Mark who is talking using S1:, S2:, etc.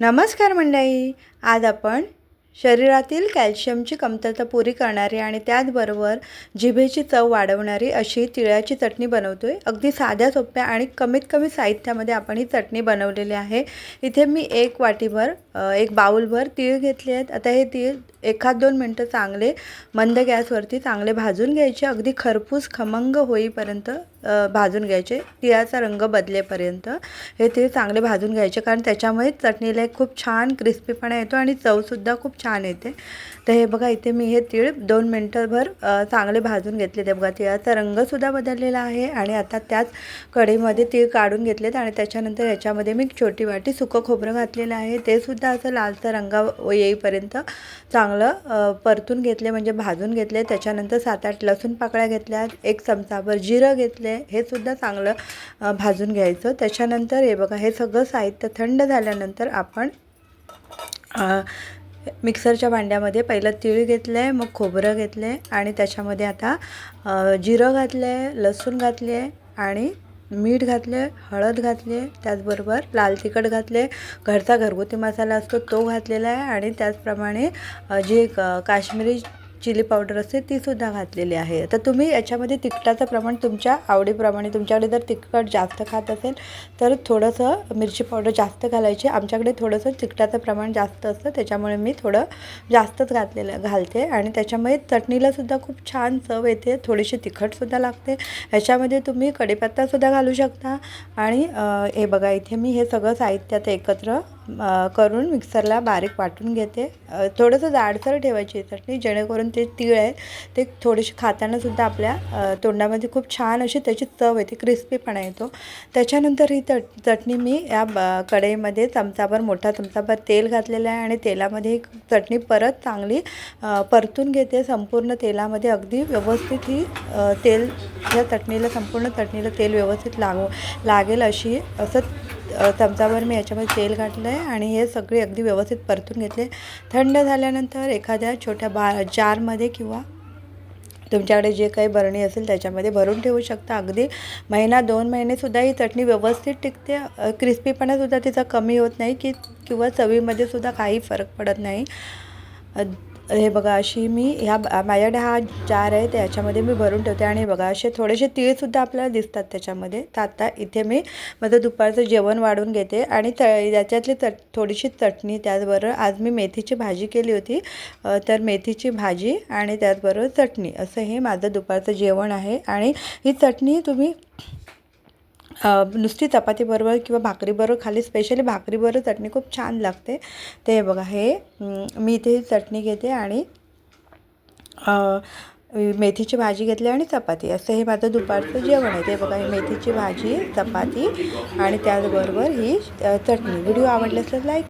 S1: नमस्कार मंडळी. आज आपण शरीरातील कॅल्शियमची कमतरता पुरी करणारी आणि त्याचबरोबर जिभेची चव वाढवणारी अशी तिळाची चटणी बनवतो आहे अगदी साध्या सोप्या आणि कमीत कमी साहित्यामध्ये आपण ही चटणी बनवलेली आहे. इथे मी एक वाटीभर एक बाऊलभर तीळ घेतले आहेत. आता हे तीळ एखाद दोन मिनटं चांगले मंद गॅसवरती चांगले भाजून घ्यायचे. अगदी खरपूस खमंग होईपर्यंत भाजून घ्यायचे. तिळाचा रंग बदलेपर्यंत हे तीळ चांगले भाजून घ्यायचे कारण त्याच्यामुळे चटणीला एक खूप छान क्रिस्पीपणा येतो आणि चवसुद्धा खूप छान येते. तर हे बघा इथे मी हे तीळ दोन मिनटंभर चांगले भाजून घेतले ते बघा तिळाचा रंगसुद्धा बदललेला आहे आणि आता त्याच कढईमध्ये तीळ काढून घेतलेत आणि त्याच्यानंतर याच्यामध्ये मी एक छोटी वाटी सुकं खोबरं घातलेलं आहे. ते सुद्धा असं लालचा रंगा येईपर्यंत चांगलं परतून घेतले म्हणजे भाजून घेतले. त्याच्यानंतर सात आठ लसूण पाकळ्या घेतल्या एक चमचाभर जिरं घेतले हे सुद्धा चांगलं भाजून घ्यायचं. त्याच्यानंतर हे बघा हे सगळं साहित्य थंड झाल्यानंतर आपण मिक्सरच्या भांड्यामध्ये पहिलं तीळ घेतलं आहे मग खोबरं घेतलं आहे आणि त्याच्यामध्ये आता जिरं घातलं आहे लसूण घातले आहे आणि मीठ घातले हळद घातली त्याचबरोबर लाल तिखट घातले घरचा घरगुती मसाला असतो तो घातलेला आहे आणि त्याचप्रमाणे जे क- काश्मीरी चिली पावडर असते तीसुद्धा घातलेली आहे. तर तुम्ही याच्यामध्ये तिखटाचं प्रमाण तुमच्या आवडीप्रमाणे तुमच्याकडे जर तिखट जास्त खात असेल तर थोडंसं मिरची पावडर जास्त घालायची. आमच्याकडे थोडंसं तिखटाचं प्रमाण जास्त असतं त्याच्यामुळे मी थोडं जास्तच घातलेलं घालते. आणि त्याच्यामुळे चटणीलासुद्धा खूप छान चव येते थोडीशी तिखटसुद्धा लागते. ह्याच्यामध्ये तुम्ही कढीपत्तासुद्धा घालू शकता. आणि हे बघा इथे मी हे सगळं साहित्य आता एकत्र करून मिक्सरला बारीक वाटून घेते. थोडंसं जाडसर ठेवायची चटणी जेणेकरून ते तीळ आहे ते थोडेसे खातानासुद्धा आपल्या तोंडामध्ये खूप छान अशी त्याची चव येते क्रिस्पीपणा येतो. त्याच्यानंतर ही चट चटणी मी या ब कढईमध्ये चमचाभर मोठा चमचाभर तेल घातलेलं आहे आणि तेलामध्ये ही चटणी परत चांगली परतून घेते. संपूर्ण तेलामध्ये अगदी व्यवस्थित ही तेल या चटणीला संपूर्ण चटणीला तेल व्यवस्थित लागू लागेल अशी असं चमचाभर मी याच्यामध्ये तेल घातलं आहे आणि हे सगळे अगदी व्यवस्थित परतून घेतले. थंड झाल्यानंतर एखाद्या छोट्या बा जारमध्ये किंवा तुमच्याकडे जे काही बरणी असेल त्याच्यामध्ये भरून ठेवू शकता. अगदी महिना दोन महिनेसुद्धा ही चटणी व्यवस्थित टिकते. क्रिस्पीपणासुद्धा तिचा कमी होत नाही की किंवा चवीमध्ये सुद्धा काही फरक पडत नाही. हे बघा अशी मी ह्या माझ्याकडे हा जार आहे त्याच्यामध्ये मी भरून ठेवते आणि बघा असे थोडेसे तीळसुद्धा आपल्याला दिसतात त्याच्यामध्ये. तर आता इथे मी माझं दुपारचं जेवण वाढून घेते आणि त याच्यातली चट थोडीशी चटणी त्याचबरोबर आज मी मेथीची भाजी केली होती. तर मेथीची भाजी आणि त्याचबरोबर चटणी असं हे माझं दुपारचं जेवण आहे. आणि ही चटणी तुम्ही नुसती चपातीबरोबर किंवा भाकरीबरोबर खाली स्पेशली भाकरीबरोबर चटणी खूप छान लागते. ते बघा हे मी इथे ही चटणी घेते आणि मेथीची भाजी घेतली आणि चपाती. असं हे माझं दुपारचं जेवण आहे. ते बघा ही मेथीची भाजी चपाती आणि त्याचबरोबर ही चटणी. व्हिडिओ आवडल्यास लाईक